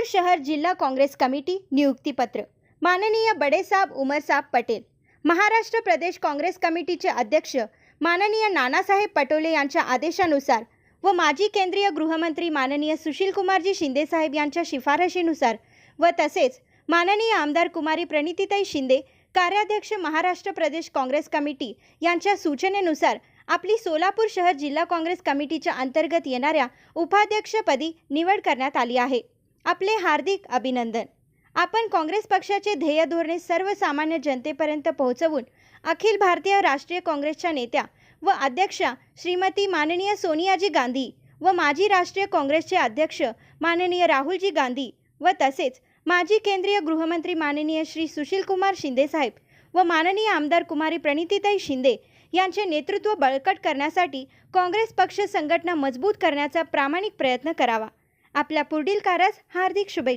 नागपूर शहर जिल्हा काँग्रेस कमिटी नियुक्तीपत्र माननीय बडेसाब उमरसाब पटेल महाराष्ट्र प्रदेश काँग्रेस कमिटीचे अध्यक्ष माननीय नानासाहेब पटोले यांच्या आदेशानुसार व माजी केंद्रीय गृहमंत्री माननीय सुशीलकुमारजी शिंदेसाहेब यांच्या शिफारशीनुसार व तसेच माननीय आमदार कुमारी प्रणितीताई शिंदे कार्याध्यक्ष महाराष्ट्र प्रदेश काँग्रेस कमिटी यांच्या सूचनेनुसार आपली सोलापूर शहर जिल्हा काँग्रेस कमिटीच्या अंतर्गत येणाऱ्या उपाध्यक्षपदी निवड करण्यात आली आहे आपले हार्दिक अभिनंदन. आपण काँग्रेस पक्षाचे ध्येय धोरणे सर्वसामान्य जनतेपर्यंत पोहोचवून अखिल भारतीय राष्ट्रीय काँग्रेसच्या नेत्या व अध्यक्षा श्रीमती माननीय सोनियाजी गांधी व माजी राष्ट्रीय काँग्रेसचे अध्यक्ष माननीय राहुलजी गांधी व तसेच माजी केंद्रीय गृहमंत्री माननीय श्री सुशीलकुमार शिंदेसाहेब व माननीय आमदार कुमारी प्रणितीताई शिंदे यांचे नेतृत्व बळकट करण्यासाठी काँग्रेस पक्ष संघटना मजबूत करण्याचा प्रामाणिक प्रयत्न करावा. आपल्या पुढील कार्यास हार्दिक शुभेच्छा.